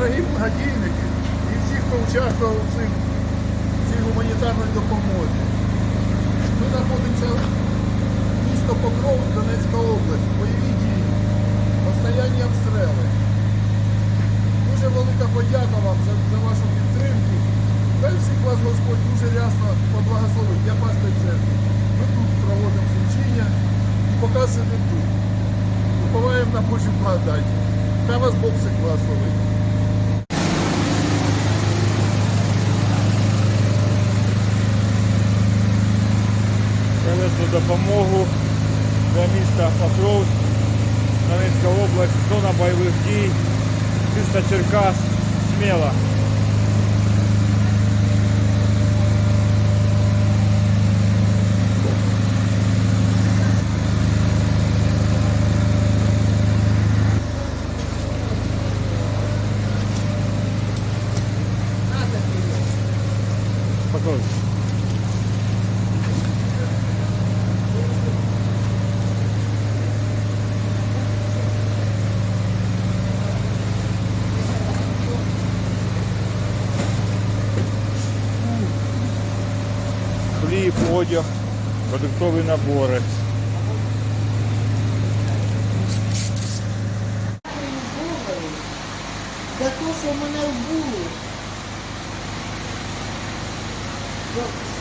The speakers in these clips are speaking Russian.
Дорогі благодійники і всі, хто участвував у цим, цій гуманітарній допомозі. Ми знаходимося місто Покров, Донецька область, бойові дії, постоянні обстріли. Дуже велика подяка вам за, за вашу підтримку. Хай всіх вас Господь дуже рясно поблагословить. Я пастор церкви. Ми тут проводимо служіння і поки сидимо тут. Уповаємо на Божу благодать. Хай вас Бог всіх благословить. Привезли допомогу для міста Покровськ, Донецька область, зона бойових дій, місто Черкас, сміло. Хліб, одяг, продуктові набори. За те, що мене вбули.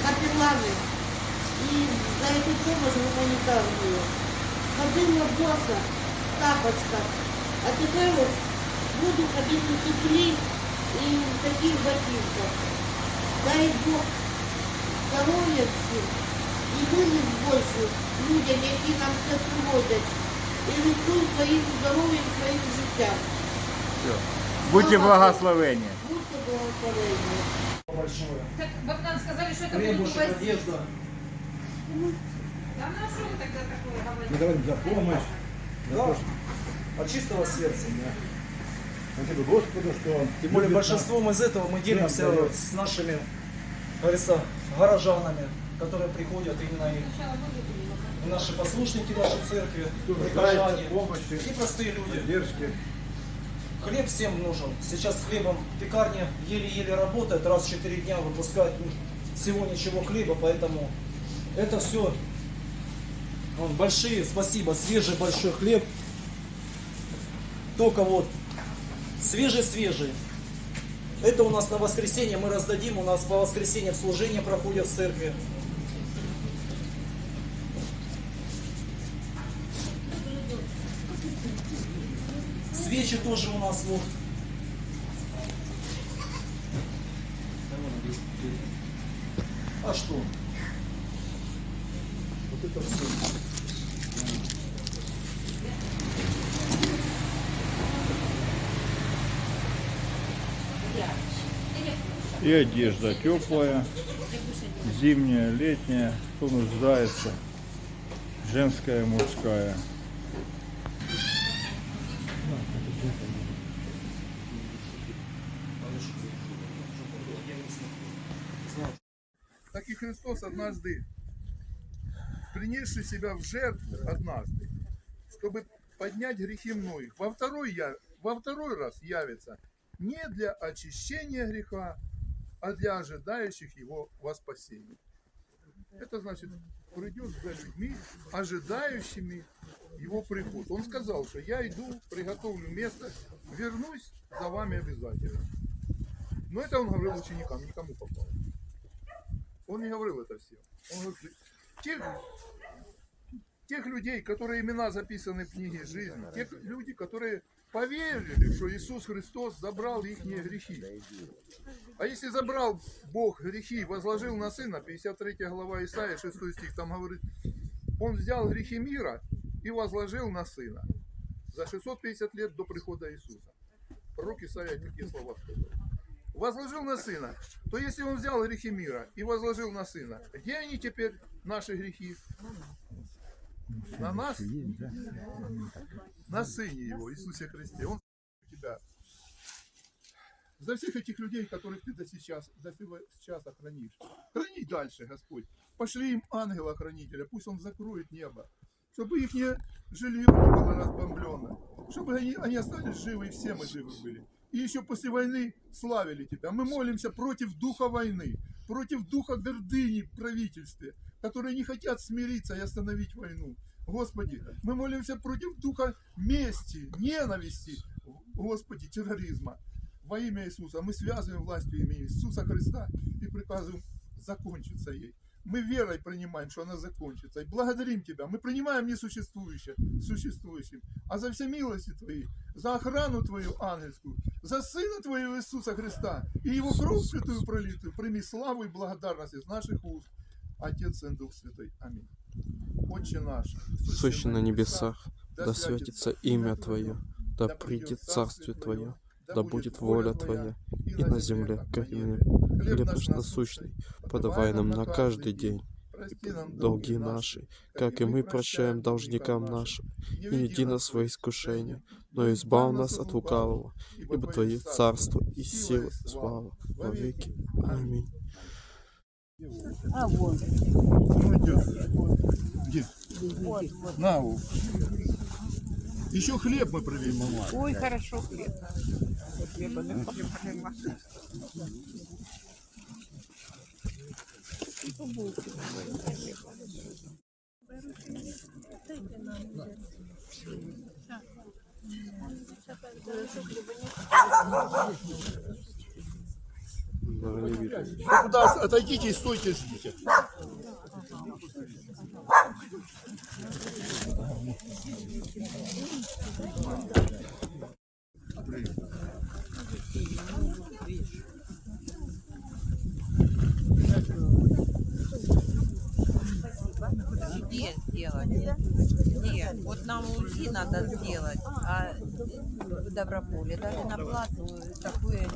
Капеллами. І за эту помощь гуманитарную. Ходила боса, тапочка. А тепер буду ходити в туфлі і в таких ботинках. Дай Бог здоров'я всім і виліз більше людям, які нам це приводять. І рискують своїм здоров'ям, своїм життям. Будьте благословені. Будьте благословенні. большое. Так Богдан сказали, что это будет Хлебушек, увозить. одежда. Да ну что вы тогда такое говорите? Мы говорим за помощь, за Да. то, что От чистого сердца. спасибо Господу, что он Тем более любит большинством из этого мы делимся Да, да. с нашими, как говорится, горожанами, которые приходят именно и, и наши послушники нашей церкви, прихожане, и простые люди. поддержки. Хлеб всем нужен. Сейчас с хлебом пекарня еле-еле работает, раз в 4 дня выпускает всего ничего хлеба, поэтому это все большие, спасибо, свежий большой хлеб. Только вот свежий-свежий. Это у нас на воскресенье мы раздадим, у нас по воскресеньям служение проходит в церкви. Свечи тоже у нас вот. А что? Вот это все. И одежда теплая, зимняя, летняя, кто нуждается, женская, мужская. Так и Христос однажды, принесший себя в жертву однажды, чтобы поднять грехи многих, во второй, я, во второй раз явится не для очищения греха, а для ожидающих его во спасении. Это значит, придет за людьми, ожидающими его приход. Он сказал, что я иду, приготовлю место, вернусь за вами обязательно. Но это он говорил ученикам, никому попало. Он не говорил это всем. Он говорит, тех, тех людей, которые имена записаны в книге жизни, тех люди, которые поверили, что Иисус Христос забрал их грехи. А если забрал Бог грехи, возложил на Сына, 53 глава Исаия, 6 стих, там говорит, Он взял грехи мира и возложил на Сына за 650 лет до прихода Иисуса. Пророк Исаия такие слова сказал возложил на сына, то если он взял грехи мира и возложил на сына, где они теперь, наши грехи? На нас? На сыне его, Иисусе Христе. Он тебя. За всех этих людей, которых ты до сейчас, до сейчас охранишь. Храни дальше, Господь. Пошли им ангела-хранителя, пусть он закроет небо. Чтобы их жилье не было разбомблено. Чтобы они, они остались живы, и все мы живы были. И еще после войны славили тебя. Мы молимся против духа войны, против духа гордыни в правительстве, которые не хотят смириться и остановить войну. Господи, мы молимся против духа мести, ненависти, Господи, терроризма. Во имя Иисуса мы связываем властью имени Иисуса Христа и приказываем закончиться ей. Мы верой принимаем, что она закончится. И благодарим Тебя. Мы принимаем несуществующее существующим. А за все милости Твои, за охрану Твою ангельскую, за Сына Твоего Иисуса Христа и Его кровь святую пролитую, прими славу и благодарность из наших уст. Отец и Дух Святой. Аминь. Отче наш, сущий на небесах, да святится имя Твое, да придет царствие Твое, да будет воля Твоя, и на земле, как и на небе. Хлеб наш насущный, подавай нам на каждый день долги наши, как и мы прощаем должникам нашим, и не веди нас во искушение, но избав нас от лукавого, ибо Твое царство и сила, и слава во веки. Аминь. Ну, идет. Где? На, у. Еще хлеб мы привезли. Ой, хорошо хлеб. Хлеба не хлеба. Куда отойдите и стойте, ждите. Где сделать? Нет, вот нам УЗИ надо сделать, а в Доброполе дали на плату такое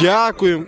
Дякуємо